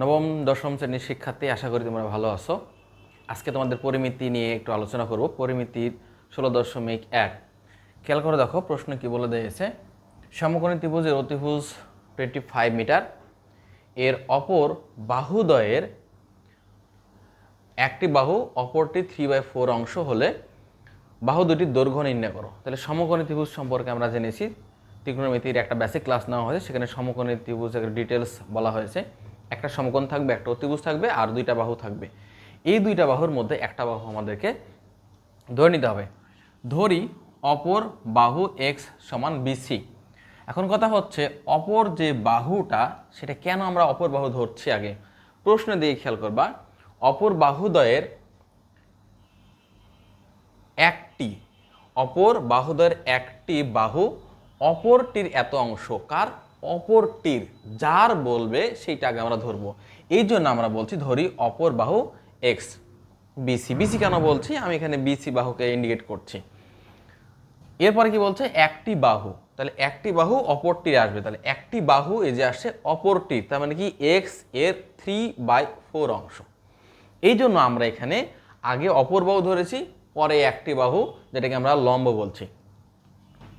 নবম, দশম শ্রেণির শিক্ষার্থী, আশা করি তোমরা ভালো আছো। আজকে তোমাদের পরিমিতি নিয়ে একটু আলোচনা করব। পরিমিতির ষোলো দশমিক এক। খেয়াল করে দেখো, প্রশ্ন কি বলে দিয়েছে? সমকোণী ত্রিভুজের অতিভুজ টোয়েন্টি ফাইভ মিটার। এর অপর বাহুদয়ের একটি বাহু অপরটি থ্রি বাই ফোর অংশ হলে বাহু দুটির দৈর্ঘ্য নির্ণয় করো। তাহলে সমকোণী ত্রিভুজ সম্পর্কে আমরা জেনেছি। ত্রিকোণমিতির একটা বেসিক ক্লাস নেওয়া হয়েছে, সেখানে সমকোণী ত্রিভুজের ডিটেলস বলা হয়েছে। একটা সমকোণ থাকবে, একটা অতিভুজ থাকবে, আর দুইটা বাহু থাকবে। এই দুইটা বাহুর মধ্যে একটা বাহু আমাদেরকে ধরে নিতে হবে। ধরি অপর বাহু এক্স সমান বিসি এখন কথা হচ্ছে, অপর যে বাহুটা, সেটা কেন আমরা অপর বাহু ধরছি আগে? প্রশ্ন দিয়ে খেয়াল করবা, অপর বাহুদয়ের একটি, অপর বাহুদয়ের একটি বাহু অপরটির এত অংশ। কার? অপরটির যার বলবে সেইটা আগে আমরা ধরবো। এই জন্য আমরা বলছি ধরি অপর বাহু এক্স বিসি বিসি কেন বলছি? আমি এখানে বিসি বাহুকে ইন্ডিকেট করছি। এরপরে কি বলছে? একটি বাহু। তাহলে একটি বাহু অপরটির আসবে। তাহলে একটি বাহু এই যে আসছে অপরটির, তার মানে কি? এক্সের থ্রি বাই ফোর অংশ। এই জন্য আমরা এখানে আগে অপর বাহু ধরেছি, পরে একটি বাহু, যেটাকে আমরা লম্ব বলছি।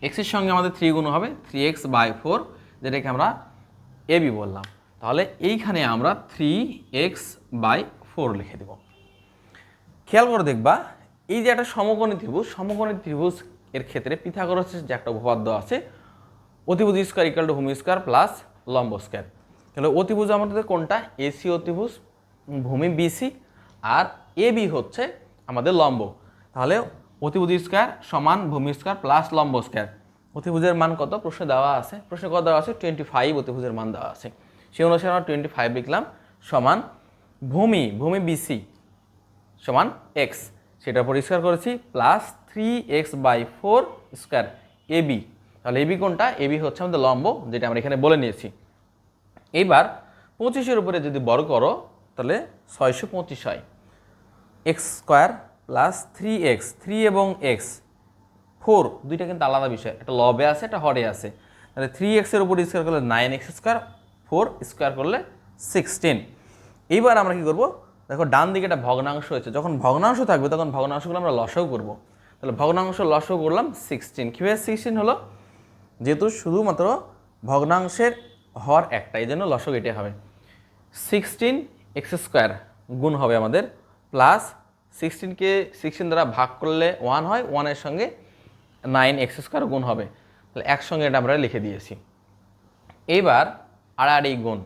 এক্সের সঙ্গে আমাদের থ্রি গুণ হবে। থ্রি এক্স বাই ফোর যেটাকে আমরা এবি বললাম। তাহলে এইখানে আমরা থ্রি এক্স বাই ফোর লিখে দেব। খেয়াল করে দেখবা, এই যে একটা সমকোণী ত্রিভুজ সমকোণী ত্রিভুজ এর ক্ষেত্রে পিথাগোরাসের যে একটা উপপাদ্য আছে, অতিভুজ স্কোয়ার ইকাল টু ভূমি স্কোয়ার প্লাস লম্ব স্কোয়ার তাহলে অতিভুজ আমাদের কোনটা? এসি অতিভুজ, ভূমি বিসি আর এ বি হচ্ছে আমাদের লম্ব। তাহলে অতিভুজ স্কোয়ার সমান ভূমি স্কোয়ার প্লাস লম্ব স্কোয়ার অতিভুজের মান কত? প্রশ্নে দেওয়া আছে। প্রশ্নে কত দেওয়া আছে? টোয়েন্টি ফাইভ অতিভুজের মান দেওয়া আছে। সেই অনুসারে আমরা টোয়েন্টি ফাইভ লিখলাম সমান ভূমি ভূমি বিসি সমান এক্স সেটা পরিষ্কার করেছি plus three X by four square AB তাহলে এবি কোনটা? এবি হচ্ছে আমাদের লম্ব, যেটা আমরা এখানে বলে নিয়েছি। এইবার পঁচিশের উপরে যদি বড় করো, তাহলে ছয়শো পঁচিশ হয়। X square plus three X three এবং এক্স ফোর, দুইটা কিন্তু আলাদা বিষয়। একটা লবে আছে, একটা হরে আছে। তাহলে থ্রি এক্সের উপর স্কোয়ার করলে nine X square four square করলে সিক্সটিন এইবার আমরা কি করব? দেখো, ডান দিকে একটা ভগ্নাংশ হয়েছে। যখন ভগ্নাংশ থাকবে, তখন ভগ্নাংশগুলো আমরা লসও করব। তাহলে ভগ্নাংশ লসও করলাম সিক্সটিন কীভাবে সিক্সটিন হলো যেহেতু শুধুমাত্র ভগ্নাংশের হর একটা, এই জন্য লসক এটাই হবে। সিক্সটিন এক্স স্কোয়ার গুণ হবে আমাদের প্লাস সিক্সটিনকে সিক্সটিন দ্বারা ভাগ করলে ওয়ান হয় ওয়ানের সঙ্গে নাইন এক্স স্কোয়ার গুণ হবে। তাহলে একসঙ্গে এটা আমরা লিখে দিয়েছি। এইবার আড়াআড়ি গুণ।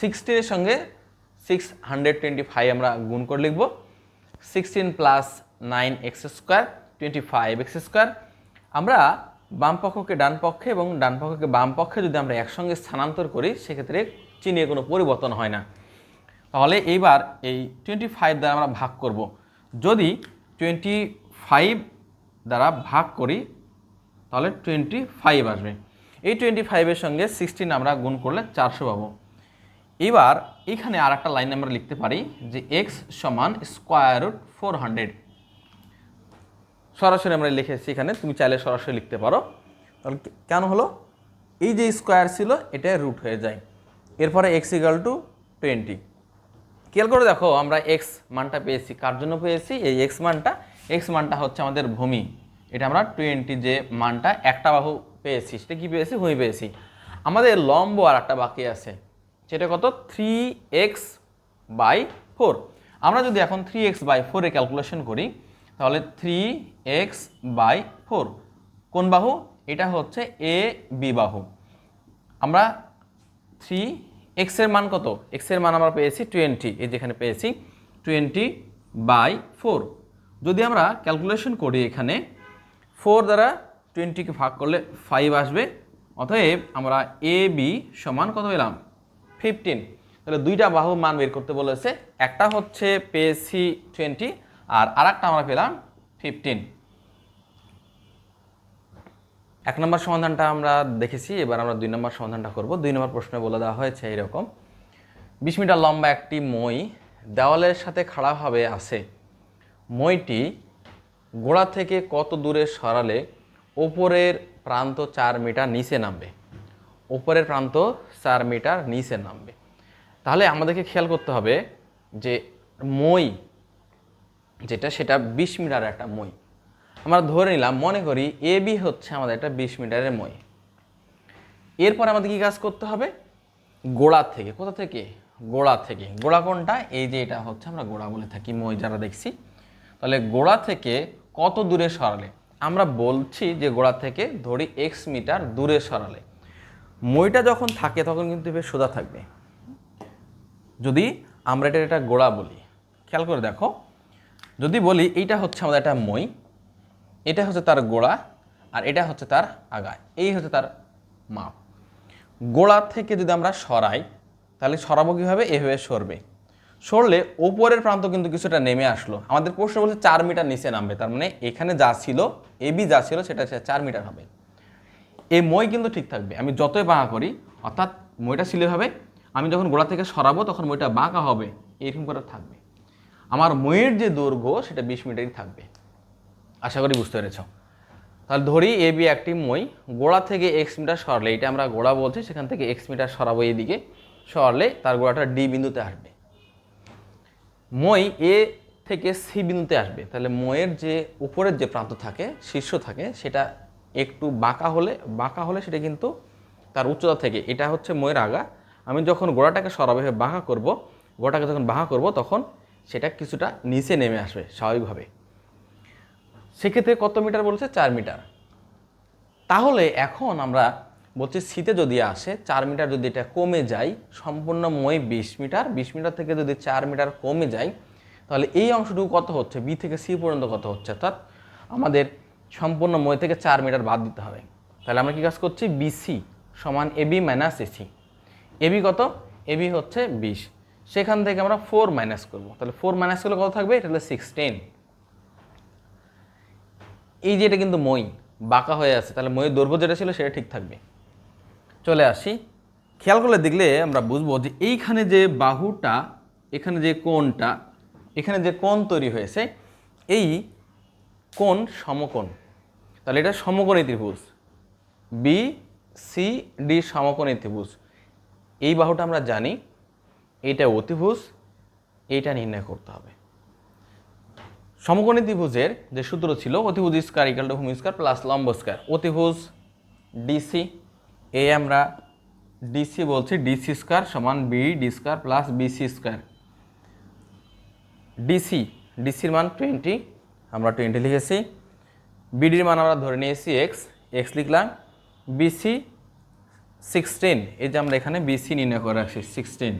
সিক্সটিনের সঙ্গে সিক্স হান্ড্রেড টোয়েন্টি ফাইভ আমরা গুণ করে লিখব। Sixteen plus nine X square twenty five X square. আমরা বাম পক্ষকে ডান পক্ষে এবং ডান পক্ষকে বাম পক্ষে যদি আমরা একসঙ্গে স্থানান্তর করি, সেক্ষেত্রে চিহ্নে কোনো পরিবর্তন হয় না। তাহলে এইবার এই টোয়েন্টি ফাইভ দ্বারা আমরা ভাগ করব। যদি টোয়েন্টি ফাইভ দ্বারা ভাগ করি, তাহলে টোয়েন্টি ফাইভ আসবে। এই টোয়েন্টি ফাইভের সঙ্গে সিক্সটিন আমরা গুণ করলে চারশো পাবো। এবার এখানে আর একটা লাইন আমরা লিখতে পারি যে এক্স সমান স্কোয়ার রুট ফোর হান্ড্রেড সরাসরি আমরা লিখেছি এখানে, তুমি চাইলে সরাসরি লিখতে পারো। তাহলে কেন হলো? এই যে স্কোয়ার ছিল এটা রুট হয়ে যায়। এরপরে এক্স ইকাল টু টোয়েন্টি খেয়াল করে দেখো, আমরা এক্স মানটা পেয়েছি। কার জন্য পেয়েছি? এই এক্স মানটা এক্স মানটা হচ্ছে আমাদের ভূমি। এটা আমরা টোয়েন্টি যে মানটা একটা বাহু পেয়েছি, সেটা কি পেয়েছি? ভূমি পেয়েছি। আমাদের লম্ব আর একটা বাকি আছে, সেটা কত? থ্রি এক্স বাই ফোর আমরা যদি এখন থ্রি এক্স বাই ফোরে ক্যালকুলেশন করি, তাহলে থ্রি এক্স বাই ফোর কোন বাহু? এটা হচ্ছে এ বি বাহু। আমরা থ্রি এক্সের মান কত? এক্সের মান আমরা পেয়েছি টোয়েন্টি এই যেখানে পেয়েছি টোয়েন্টি বাই ফোর যদি আমরা ক্যালকুলেশন করি এখানে ফোর দ্বারা টোয়েন্টিকে ভাগ করলে ফাইভ আসবে, অতএব আমরা এ বি সমান কত পেলাম? ফিফটিন তাহলে দুইটা বাহু মান বের করতে বলেছে, একটা হচ্ছে পেয়েছি টোয়েন্টি আর আরেকটা আমরা পেলাম ফিফটিন এক নম্বর সমাধানটা আমরা দেখেছি, এবার আমরা দুই নম্বর সমাধানটা করব। দুই নম্বর প্রশ্নে বলে দেওয়া হয়েছে এরকম। বিশ মিটার লম্বা একটি মই দেওয়ালের সাথে খাড়াভাবে আছে। মইটি গোড়া থেকে কত দূরে সরালে ওপরের প্রান্ত চার মিটার নিচে নামবে? ওপরের প্রান্ত চার মিটার নিচে নামবে। তাহলে আমাদেরকে খেয়াল করতে হবে যে মই যেটা, সেটা বিশ মিটার একটা মই। আমরা ধরে নিলাম, মনে করি এ বি হচ্ছে আমাদের একটা বিশ মিটারের মই। এরপর আমাদের কি কাজ করতে হবে? গোড়া থেকে, কোথা থেকে? গোড়া থেকে। গোড়া কোনটা? এই যে এটা হচ্ছে আমরা গোড়া বলে থাকি, মই যারা দেখছি। তাহলে গোড়া থেকে কত দূরে সরালে? আমরা বলছি যে গোড়া থেকে ধরি এক্স মিটার দূরে সরালে। মইটা যখন থাকে তখন কিন্তু বেশ সোজা থাকবে। যদি আমরা এটা একটা গোড়া বলি, খেয়াল করে দেখো। যদি বলি এইটা হচ্ছে আমাদের একটা মই, এটা হচ্ছে তার গোড়া আর এটা হচ্ছে তার আগা, এই হচ্ছে তার মাপ। গোড়া থেকে যদি আমরা সরাই, তাহলে সরাবো কীভাবে? এভাবে সরবে। সরলে ওপরের প্রান্ত কিন্তু কিছুটা নেমে আসলো। আমাদের প্রশ্ন বলছে চার মিটার নিচে নামবে, তার মানে এখানে যা ছিল এবি যা ছিল, সেটা সে চার মিটার হবে। এই মই কিন্তু ঠিক থাকবে, আমি যতই বাঁকা করি, অর্থাৎ মইটা ছিল হবে, আমি যখন গোড়া থেকে সরাবো, তখন মইটা বাঁকা হবে, এরকম করে থাকবে। আমার মইয়ের যে দৈর্ঘ্য, সেটা বিশ মিটারই থাকবে। আশা করি বুঝতে পেরেছ। তাহলে ধরি এ বি একটি মই, গোড়া থেকে এক্স মিটার সরলে, এটা আমরা গোড়া বলছি, সেখান থেকে এক্স মিটার সরাবো এদিকে, সরলে তার গোড়াটা ডি বিন্দুতে আসবে। মই এ থেকে সি বিন্দুতে আসবে। তাহলে ময়ের যে উপরের যে প্রান্ত থাকে, শীর্ষ থাকে, সেটা একটু বাঁকা হলে বাঁকা হলে সেটা কিন্তু তার উচ্চতা থেকে, এটা হচ্ছে ময়ের আগা। আমি যখন গোড়াটাকে সরাবে, বাঁকা করব, গোড়াটাকে যখন বাঁকা করব, তখন সেটা কিছুটা নিচে নেমে আসবে, স্বাভাবিকভাবে। সেক্ষেত্রে কত মিটার বলছে? চার মিটার। তাহলে এখন আমরা বলছি, শীতে যদি আসে, চার মিটার যদি এটা কমে যায় সম্পূর্ণ মই বিশ মিটার বিশ মিটার থেকে যদি চার মিটার কমে যায়, তাহলে এই অংশটুকু কত হচ্ছে? বি থেকে সি পর্যন্ত কত হচ্ছে? অর্থাৎ আমাদের সম্পূর্ণ মই থেকে চার মিটার বাদ দিতে হবে। তাহলে আমরা কি কাজ করছি? বিসি সমান এবি মাইনাস এসি এবি কত? এবি হচ্ছে বিশ। সেখান থেকে আমরা ফোর মাইনাস করব। তাহলে ফোর মাইনাস করলে কত থাকবে? এটা হলো সিক্সটিন। এই যে এটা কিন্তু মই, বাঁকা হয়ে আছে, তাহলে মইয়ের দৈর্ঘ্য যেটা ছিল সেটা ঠিক থাকবে। চলে আসি। খেয়াল করলে দেখলে আমরা বুঝব যে এইখানে যে বাহুটা, এখানে যে কোণটা, এখানে যে কোণ তৈরি হয়েছে, এই কোণ সমকোণ। তাহলে এটা সমকোণী ত্রিভুজ। বি সি ডি সমকোণী ত্রিভুজ। এই বাহুটা আমরা জানি, এইটা অতিভুজ, এইটা নির্ণয় করতে হবে। সমকোণী ত্রিভুজের যে সূত্র ছিল, অতিভুজ square equal to square plus লম্ব স্কয়ার, অতিভুজ ডিসি এ আমরা ডিসি বলছি ডিসি স্কয়ার সমান B D square plus BC square DC ডিসির মান টোয়েন্টি আমরা টোয়েন্টি লিখেছি। বিডির মান আমরা ধরে নিয়েছি এক্স এক্স লিখলাম। বিসি সিক্সটিন এই যে আমরা এখানে বিসি নির্ণয় করে রাখছি সিক্সটিন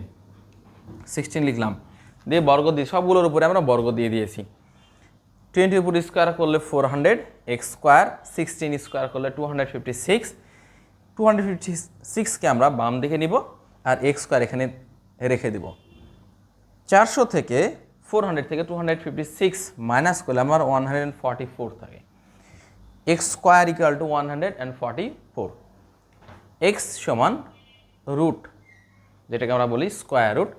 সিক্সটিন লিখলাম। দিয়ে বর্গ দিয়ে, সবগুলোর উপরে আমরা বর্গ দিয়ে দিয়েছি। টোয়েন্টির উপর স্কোয়ার করলে four hundred X square sixteen square করলে two hundred fifty six two hundred fifty সিক্সকে আমরা বাম দিকে নিব আর এক্স স্কোয়ার এখানে রেখে দিব। চারশো থেকে ফোর হান্ড্রেড থেকে two hundred fifty six minus করলে আমার ওয়ান হান্ড্রেড অ্যান্ড ফোর থাকে। X square equal to one hundred and forty four X সমান রুট যেটাকে আমরা বলি square root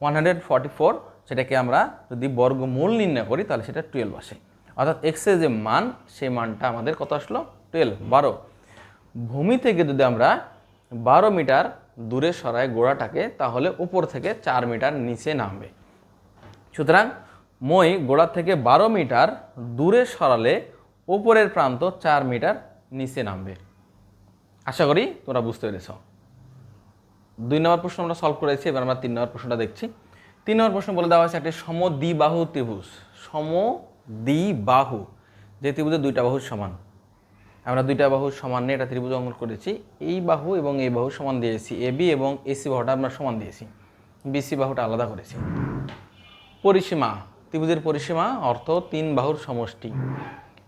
one hundred forty four সেটাকে আমরা যদি বর্গমূল নির্ণয় করি তাহলে সেটা টুয়েলভ আসে। অর্থাৎ এক্সের যে মান, সেই মানটা আমাদের কত আসলো? টুয়েলভ বারো। ভূমি থেকে যদি আমরা বারো মিটার দূরে সরাই গোড়াটাকে, তাহলে উপর থেকে চার মিটার নিচে নামবে। সুতরাং মই গোড়া থেকে বারো মিটার দূরে সরালে উপরের প্রান্ত চার মিটার নিচে নামবে। আশা করি তোমরা বুঝতে পেরেছ। দুই নম্বর প্রশ্ন আমরা সলভ করেছি, এবার আমরা তিন নম্বর প্রশ্নটা দেখছি। তিন নম্বর প্রশ্ন বলে দেওয়া হয়েছে একটি সমদ্বিবাহু ত্রিভুজ। সমদ্বিবাহু, যে ত্রিভুজের দুইটা বাহু সমান। আমরা দুইটা বাহু সমান নিয়ে এটা ত্রিভুজ অঙ্কন করেছি। এই বাহু এবং এই বাহু সমান দিয়েছি। এ বি এবং এসি বাহুটা আমরা সমান দিয়েছি। বিসি বাহুটা আলাদা করেছি। পরিসীমা, ত্রিভুজের পরিসীমা অর্থ তিন বাহুর সমষ্টি।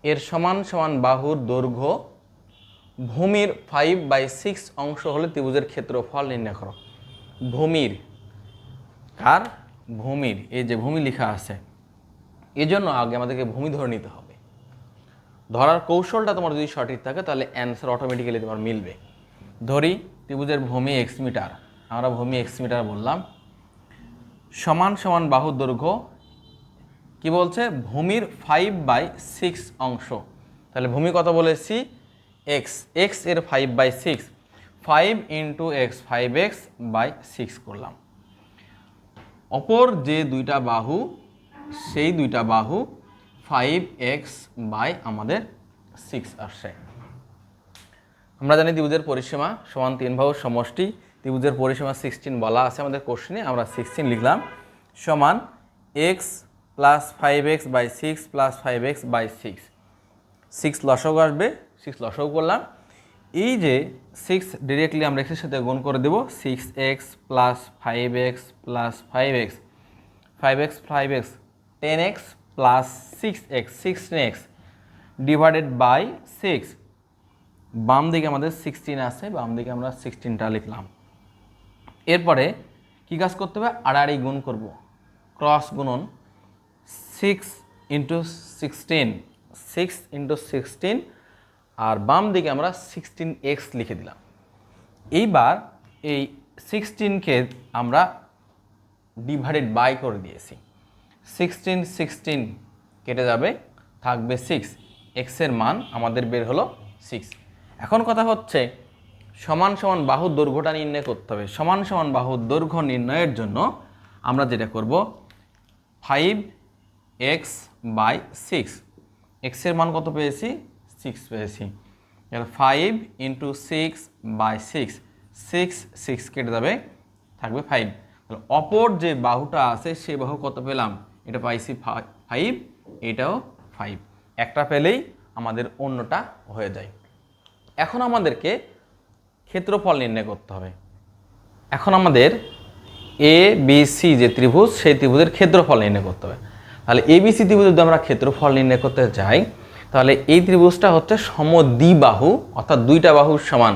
এর সমান সমান বাহুর দৈর্ঘ্য ভূমির ফাইভ বাই সিক্স অংশ হলে ত্রিভুজের ক্ষেত্রফল নির্ণয় করো। ভূমির, কার? ভূমির। এই যে ভূমি লেখা আছে। এজন্য আগে আমাদেরকে ভূমি ধরে নিতে হবে। ধরার কৌশলটা তোমার যদি সঠিক থাকে, তাহলে অ্যান্সার অটোমেটিক্যালি তোমার মিলবে। ধরি, ত্রিভুজের ভূমি এক্স মিটার আমরা ভূমি এক্স মিটার বললাম। সমান সমান বাহু দৈর্ঘ্য কি বলছে? ভূমির ফাইভ বাই সিক্স অংশ। তাহলে ভূমি কত বলেছি এক্স এক্সের five by six five into X five X by six করলাম। অপর যে দুইটা বাহু, সেই দুইটা বাহু ফাইভ এক্স বাই আমাদের সিক্স আসছে আমরা জানি ত্রিভুজের পরিসীমা সমান তিন বাহু সমষ্টি। ত্রিভুজের পরিসীমা সিক্সটিন বলা আছে আমাদের কোশ্চেনে আমরা সিক্সটিন লিখলাম। সমান X plus five X by six plus five X by six six লসক আসবে সিক্স লসক করলাম। এই যে সিক্স ডিরেক্টলি আমরা এক্সের সাথে গুণ করে দেবো six X plus five X plus five X five X five X ten X plus six X sixteen X divided by six বাম দিকে আমাদের সিক্সটিন আছে, বাম দিকে আমরা সিক্সটিনটা লিখলাম। এরপরে কী কাজ করতে হবে? আড়াআড়ি গুণ করব। ক্রস গুণন six into sixteen six into sixteen আর বাম দিকে আমরা সিক্সটিন এক্স লিখে দিলাম। এইবার এই সিক্সটিনকে আমরা ডিভাইডেড বাই করে দিয়েছি। সিক্সটিন সিক্সটিন কেটে যাবে, থাকবে সিক্স এক্সের মান আমাদের বের হলো সিক্স এখন কথা হচ্ছে, সমান সমান বাহুর দৈর্ঘ্যটা নির্ণয় করতে হবে। সমান সমান বাহুর দৈর্ঘ্য নির্ণয়ের জন্য আমরা যেটা করব ফাইভ এক্স বাই সিক্স এক্সের মান কত পেয়েছি? সিক্স পেয়েছি। এবার five into six by six six six কেটে যাবে, থাকবে ফাইভ অপর যে বাহুটা আছে সেই বাহু কত পেলাম? এটা পাইছি ফাইভ এটাও ফাইভ একটা পেলেই আমাদের অন্যটা হয়ে যায়। এখন আমাদেরকে ক্ষেত্রফল নির্ণয় করতে হবে। এখন আমাদের এ বি সি যে ত্রিভুজ, সেই ত্রিভুজের ক্ষেত্রফল নির্ণয় করতে হবে। তাহলে এ বি সি ত্রিভুজ যদি আমরা ক্ষেত্রফল নির্ণয় করতে যাই, তাহলে এই ত্রিভুজটা হচ্ছে সমদ্বিবাহু, অর্থাৎ দুইটা বাহুর সমান।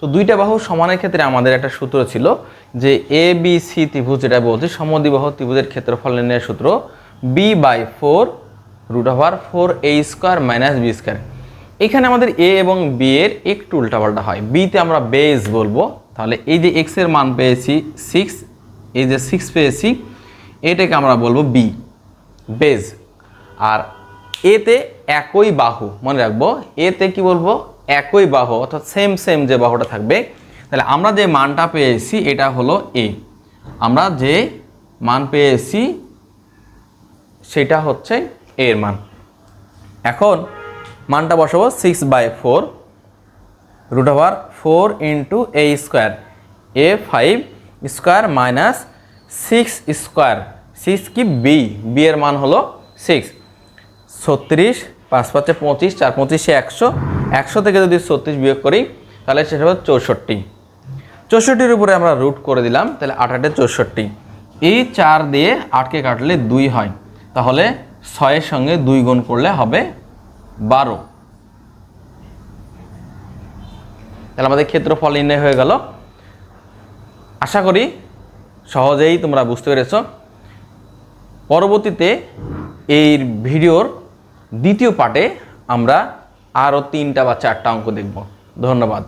তো দুইটা বাহু সমানের ক্ষেত্রে আমাদের একটা সূত্র ছিল যে এ বি সি ত্রিভুজ যেটা বলছি, সমদ্বিবাহু ত্রিভুজের ক্ষেত্রফল নির্ণয়ের সূত্র B by four root over four A square minus B square এখানে আমাদের এ এবং বি এর একটু উল্টাপাল্টা হয়। বিতে আমরা বেস বলব। তাহলে এই যে এক্সের মান পেয়েছি সিক্স এই যে সিক্স পেয়েছি, এটাকে আমরা বলব বি বেজ আর এতে একই বাহু, মনে রাখব এতে কি বলব? একই বাহু, অর্থাৎ সেম সেম যে বাহুটা থাকবে, তাহলে আমরা যে মানটা পেয়েছি, এটা হলো এ আমরা যে মান পেয়েছি, সেটা হচ্ছে এর মান। এখন মানটা বসাবো six by four root over four into A square A five square minus six square six কি বি বি এর মান হলো সিক্স ছত্রিশ, পাঁচ পাঁচে পঁচিশ, চার পঁচিশে একশো। একশো থেকে যদি ছত্রিশ বিয়োগ করি, তাহলে সেটা হবে চৌষট্টি। চৌষট্টির উপরে আমরা রুট করে দিলাম, তাহলে আটে চৌষট্টি। এই চার দিয়ে আটকে কাটলে দুই হয়, তাহলে ছয়ের সঙ্গে দুই গুণ করলে হবে বারো। তাহলে আমাদের ক্ষেত্রফল নির্ণয় হয়ে গেল। আশা করি সহজেই তোমরা বুঝতে পেরেছ। পরবর্তীতে এই ভিডিওর দ্বিতীয় পার্টে আমরা আরও তিনটা বা চারটা অঙ্ক দেখব। ধন্যবাদ।